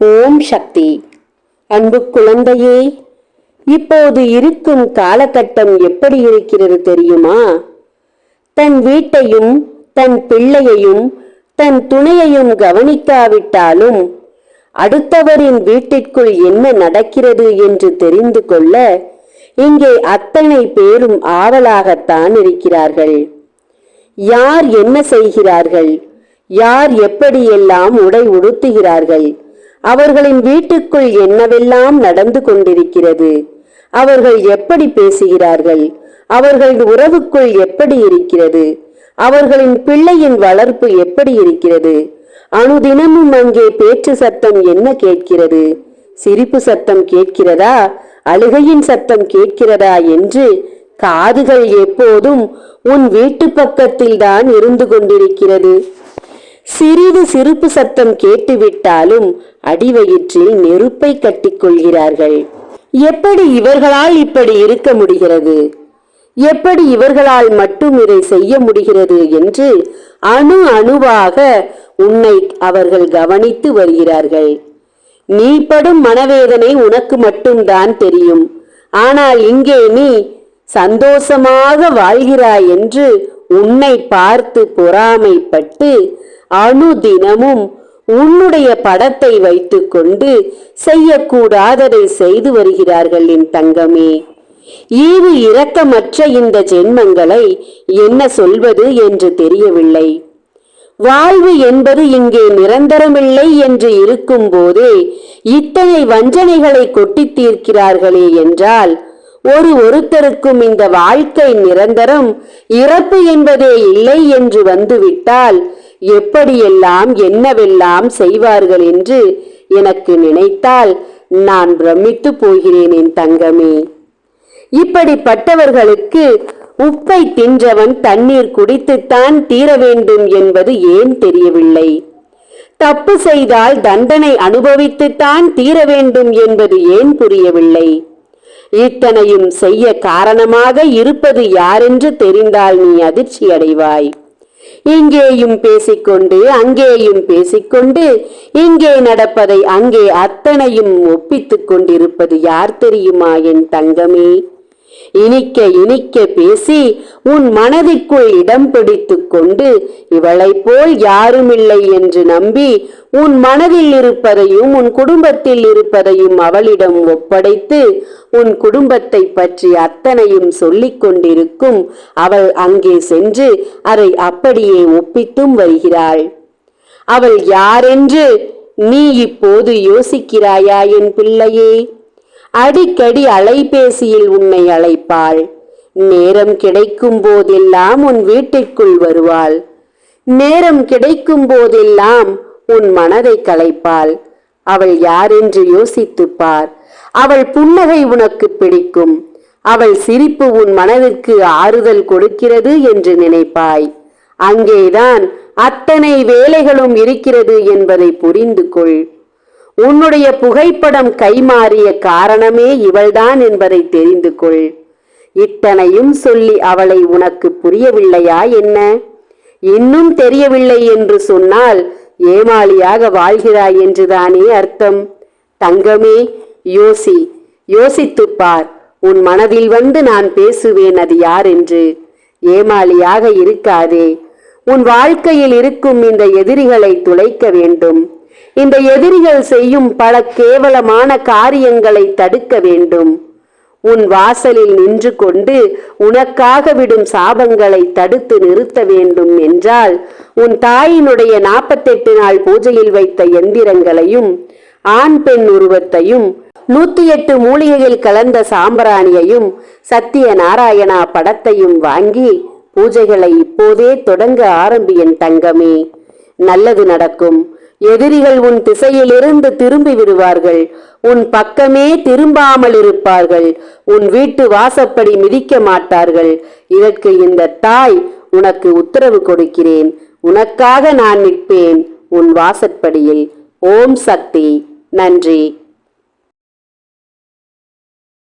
ஓம் சக்தி. அன்பு குழந்தையே இப்போது இருக்கும் காலகட்டம் எப்படி இருக்கிறது தெரியுமா? தன் வீட்டையும் தன் பிள்ளையையும் தன் துணையையும் கவனிக்காவிட்டாலும் அடுத்தவரின் வீட்டிற்குள் என்ன நடக்கிறது என்று தெரிந்து கொள்ள இங்கே அத்தனை பேரும் ஆவலாகத்தான் இருக்கிறார்கள். யார் என்ன செய்கிறார்கள்? யார் எப்படியெல்லாம் உடை உடுத்துகிறார்கள்? அவர்களின் வீட்டுக்குள் என்னவெல்லாம் நடந்து கொண்டிருக்கிறது? அவர்கள் எப்படி பேசுகிறார்கள்? அவர்கள் உறவுக்குள் எப்படி இருக்கிறது? அவர்களின் பிள்ளையின் வளர்ப்பு எப்படி இருக்கிறது? அனுதினமும் அங்கே பேச்சு சத்தம் என்ன கேட்கிறது? சிரிப்பு சத்தம் கேட்கிறதா? அழுகையின் சத்தம் கேட்கிறதா என்று காதுகள் எப்போதும் உன் வீட்டு பக்கத்தில் தான் இருந்து கொண்டிருக்கிறது. சிறிது சிரிப்பு சத்தம் கேட்டுவிட்டாலும் அடிவயிற்றில் நெருப்பை கட்டிக்கொள்கிறார்கள். எப்படி இவர்களால் இப்படி இருக்க முடிகிறது? எப்படி இவர்களால் மட்டும் இதை செய்ய முடிகிறது என்று அணு அணுவாக உன்னை அவர்கள் கவனித்து வருகிறார்கள். நீ படும் மனவேதனை உனக்கு மட்டும்தான் தெரியும். ஆனால் இங்கே நீ சந்தோஷமாக வாழ்கிறாய் என்று உன்னை பார்த்து பொறாமைப்பட்டு அணுதினமும் உன்னுடைய படத்தை வைத்துக்கொண்டு செய்யக்கூடாததை செய்து வருகிறார்கள் என் தங்கமே. ஈவு இரக்கமற்ற இந்த ஜென்மங்களை என்ன சொல்வது என்று தெரியவில்லை. வாழ்வு என்பது இங்கே நிரந்தரமில்லை என்று இருக்கும் போதே இத்தனை வஞ்சனைகளை கொட்டித் தீர்க்கிறார்களே என்றால் ஒரு ஒருத்தருக்கும் இந்த வாழ்க்கை நிரந்தரம் இறப்பு என்பதே இல்லை என்று வந்துவிட்டால் எப்படியெல்லாம் என்னவெல்லாம் செய்வார்கள் என்று எனக்கு நினைத்தால் நான் பிரமித்து போகிறேன் என் தங்கமே. இப்படிப்பட்டவர்களுக்கு உப்பை தின்றவன் தண்ணீர் குடித்துத்தான் தீர வேண்டும் என்பது ஏன் தெரியவில்லை? தப்பு செய்தால் தண்டனை அனுபவித்துத்தான் தீர வேண்டும் என்பது ஏன் புரியவில்லை? இத்தனையும் செய்ய காரணமாக இருப்பது யாரென்று தெரிந்தால் நீ அதிர்ச்சி அடைவாய் இங்கேயும் பேசிக்கொண்டு அங்கேயும் பேசிக்கொண்டு இங்கே நடப்பதை அங்கே அத்தனையும் ஒப்பித்துக் கொண்டிருப்பது யார் தெரியுமா என் தங்கமே? இனிக்க இனிக்க பேசி உன் மனதிற்குள் இடம் பிடித்துக் கொண்டு இவளைப் போல் யாருமில்லை என்று நம்பி உன் மனதில் இருப்பதையும் உன் குடும்பத்தில் இருப்பதையும் அவளிடம் ஒப்படைத்து உன் குடும்பத்தை பற்றி அத்தனையும் சொல்லிக் கொண்டிருக்கும் அவள் அங்கே சென்று அதை அப்படியே ஒப்பித்தும் வருகிறாள். அவள் யாரென்று நீ இப்போது யோசிக்கிறாயா என் பிள்ளையே? அடிக்கடி அலைபேசியில் உன்னை அழைப்பாள். நேரம் கிடைக்கும் போதெல்லாம் உன் வீட்டிற்குள் வருவாள். நேரம் கிடைக்கும் போதெல்லாம் உன் மனதை கலைப்பாள். அவள் யாரென்று என்று பார் அவள் புன்னகை உனக்கு பிடிக்கும். அவள் சிரிப்பு உன் மனதிற்கு ஆறுதல் கொடுக்கிறது என்று நினைப்பாய். அங்கேதான் அத்தனை வேலைகளும் இருக்கிறது என்பதை புரிந்து கொள் உன்னுடைய புகைப்படம் கைமாறிய காரணமே இவள்தான் என்பதை தெரிந்து கொள். இத்தனையும் சொல்லி அவளை உனக்கு புரியவில்லையா என்ன? இன்னும் தெரியவில்லை என்று சொன்னால் ஏமாளியாக வாழ்கிறாய் என்றுதானே அர்த்தம். தங்கமே யோசி யோசித்துப் பார். உன் மனதில் வந்து நான் பேசுவேன் அது யார் என்று. ஏமாளியாக இருக்காதே. உன் வாழ்க்கையில் இருக்கும் இந்த எதிரிகளை துளைக்க வேண்டும். இந்த எதிரிகள் செய்யும் பல கேவலமான காரியங்களை தடுக்க வேண்டும். உன் வாசலில் நின்று கொண்டு உனக்காக விடும் சாபங்களை தடுத்து நிறுத்த வேண்டும் என்றால் உன் தாயினுடைய நாற்பத்தெட்டு நாள் பூஜையில் வைத்த எந்திரங்களையும் ஆண் பெண் உருவத்தையும் நூத்தி எட்டு மூலிகையில் கலந்த சாம்பிராணியையும் சத்திய நாராயணா படத்தையும் வாங்கி பூஜைகளை இப்போதே தொடங்க ஆரம்பியன் தங்கமே. நல்லது நடக்கும். எதிரிகள் உன் திசையிலிருந்து திரும்பி விடுவார்கள் உன் பக்கமே திரும்பாமல் இருப்பார்கள் உன் வீட்டு வாசப்படி மிதிக்க மாட்டார்கள். இதற்கு இந்த தாய் உனக்கு உத்தரவு கொடுக்கிறேன். உனக்காக நான் நிற்பேன். உன் வாசற்படியில் ஓம் சக்தி. நன்றி.